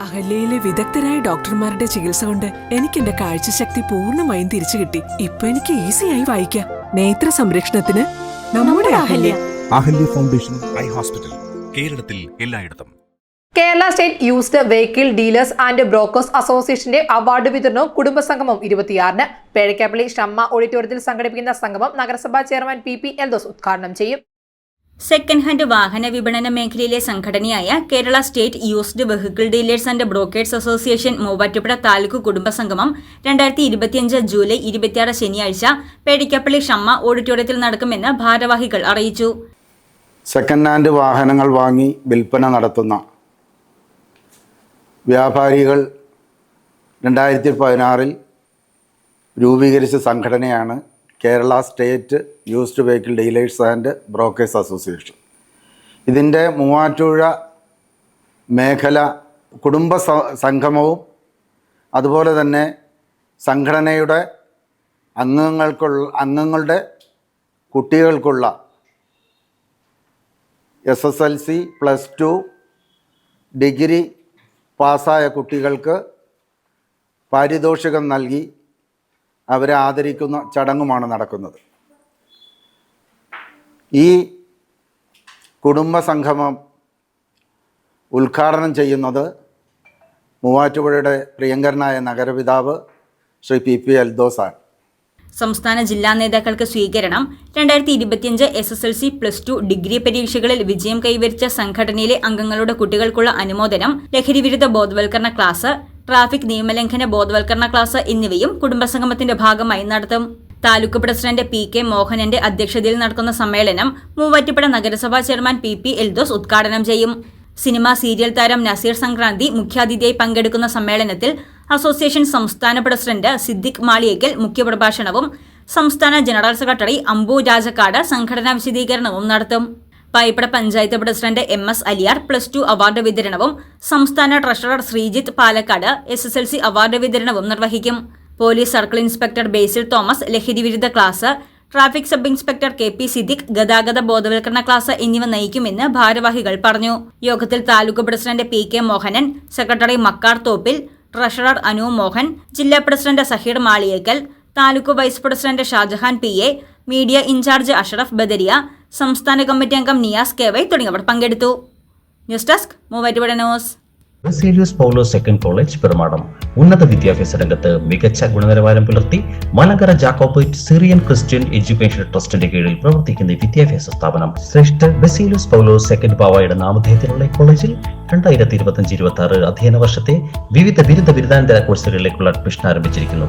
അഹല്യയിലെ വിദഗ്ധരായ ഡോക്ടർമാരുടെ ചികിത്സ കൊണ്ട് എനിക്ക് എന്റെ കാഴ്ചശക്തി പൂർണമായും തിരിച്ചു കിട്ടി. ഇപ്പൊ എനിക്ക് ഈസിയായി വായിക്കാം. നേത്ര സംരക്ഷണത്തിന് നമ്മുടെ Ahalya. Ahalya foundation eye hospital കേരളത്തിൽ എല്ലായിടത്തും. Kerala state used vehicle dealers and brokers അസോസിയേഷന്റെ അവാർഡ് വിതരണവും കുടുംബസംഗമം ഇരുപത്തിയാറിന്. പേഴക്കാപ്പള്ളി ഷമ്മ ഓഡിറ്റോറിയത്തിൽ സംഘടിപ്പിക്കുന്ന സംഗമം നഗരസഭാ ചെയർമാൻ പി പി എൽദോസ് ഉദ്ഘാടനം ചെയ്യും. സെക്കൻഡ് ഹാൻഡ് വാഹന വിപണന മേഖലയിലെ സംഘടനയായ Kerala state used vehicle dealers and brokers association Muvattupuzha taluk കുടുംബസംഗമം രണ്ടായിരത്തി ഇരുപത്തിയഞ്ച് ജൂലൈ ഇരുപത്തിയാറ് ശനിയാഴ്ച പേടിക്കപ്പള്ളി ഷമ്മ ഓഡിറ്റോറിയത്തിൽ നടക്കുമെന്ന് ഭാരവാഹികൾ അറിയിച്ചു. സെക്കൻഡ് ഹാൻഡ് വാഹനങ്ങൾ വാങ്ങി വിൽപ്പന നടത്തുന്ന വ്യാപാരികൾ രണ്ടായിരത്തി പതിനാറിൽ രൂപീകരിച്ച സംഘടനയാണ് Kerala state used vehicle dealers and brokers association. ഇതിന്റെ മൂവാറ്റുപുഴ മേഖല കുടുംബ സംഗമവും അതുപോലെ തന്നെ സംഘടനയുടെ അംഗങ്ങൾക്കുള്ള അംഗങ്ങളുടെ കുട്ടികൾക്കുള്ള S S L C plus two degree പാസ്സായ കുട്ടികൾക്ക് പാരിതോഷികം നൽകി അവരെ ആദരിക്കുന്ന ചടങ്ങുമാണ് നടക്കുന്നത്. ഈ കുടുംബ സംഗമം ഉദ്ഘാടനം ചെയ്യുന്നത് മൂവാറ്റുപുഴയുടെ പ്രിയങ്കരനായ നഗരപിതാവ് ശ്രീ പി പി അൽദോസാണ് സംസ്ഥാന ജില്ലാ നേതാക്കൾക്ക് സ്വീകരണം രണ്ടായിരത്തി ഇരുപത്തിയഞ്ച് S S L C plus two degree പരീക്ഷകളിൽ വിജയം കൈവരിച്ച സംഘടനയിലെ അംഗങ്ങളുടെ കുട്ടികൾക്കുള്ള അനുമോദനം ലഹരിവിരുദ്ധ ബോധവൽക്കരണ ക്ലാസ് ട്രാഫിക് നിയമലംഘന ബോധവൽക്കരണ ക്ലാസ് എന്നിവയും കുടുംബസംഗമത്തിന്റെ ഭാഗമായി നടത്തും. താലൂക്ക് പ്രസിഡന്റ് പി കെ മോഹനന്റെ അധ്യക്ഷതയിൽ നടക്കുന്ന സമ്മേളനം മൂവാറ്റുപുഴ നഗരസഭാ ചെയർമാൻ പി പി എൽദോസ് ഉദ്ഘാടനം ചെയ്യും. സിനിമ സീരിയൽ താരം നസീർ സംക്രാന്തി മുഖ്യാതിഥിയായി പങ്കെടുക്കുന്ന സമ്മേളനത്തിൽ അസോസിയേഷൻ സംസ്ഥാന പ്രസിഡന്റ് സിദ്ദിഖ് മാളിയേക്കൽ മുഖ്യപ്രഭാഷണവും സംസ്ഥാന ജനറൽ സെക്രട്ടറി അംബു രാജക്കാട് സംഘടനാ വിശദീകരണവും നടത്തും. Payippra panchayat president M S Aliyar plus two award വിതരണവും സംസ്ഥാന treasurer Sreejith Palakkad S S L C award വിതരണവും നിർവഹിക്കും. Police circle inspector Basil Thomas ലഹരി വിരുദ്ധ class traffic sub inspector K P Siddique ഗതാഗത ബോധവൽക്കരണ ക്ലാസ് എന്നിവ നയിക്കുമെന്ന് ഭാരവാഹികൾ പറഞ്ഞു. യോഗത്തിൽ taluk president P K Mohanan secretary Makkar Thoppil treasurer Anu Mohan ജില്ലാ president Saheer Maliyekkal taluk vice president Shajahan P A media in charge Ashraf Badariya സംസ്ഥാന committee അംഗം നിയാസ് കെ വൈ തുടങ്ങിയവർ പങ്കെടുത്തു. News desk second college Perumadam. ഉന്നത വിദ്യാഭ്യാസ രംഗത്ത് മികച്ച ഗുണനിലവാരം പുലർത്തി Malankara Jacobite Syrian Christian education ട്രസ്റ്റിന്റെ കീഴിൽ പ്രവർത്തിക്കുന്ന വിദ്യാഭ്യാസ സ്ഥാപനം ശ്രേഷ്ഠ ബസേലിയോസ് പൗലോസ് സെക്കൻഡ് പാവായുടെ നാമധേയത്തിലുള്ള കോളേജിൽ രണ്ടായിരത്തി ഇരുപത്തി ഇരുപത്തി ആറ് അധ്യയന വർഷത്തെ വിവിധ ബിരുദ ബിരുദാനന്തര കോഴ്സുകളിലേക്കുള്ള അഡ്മിഷൻ ആരംഭിച്ചിരിക്കുന്നു.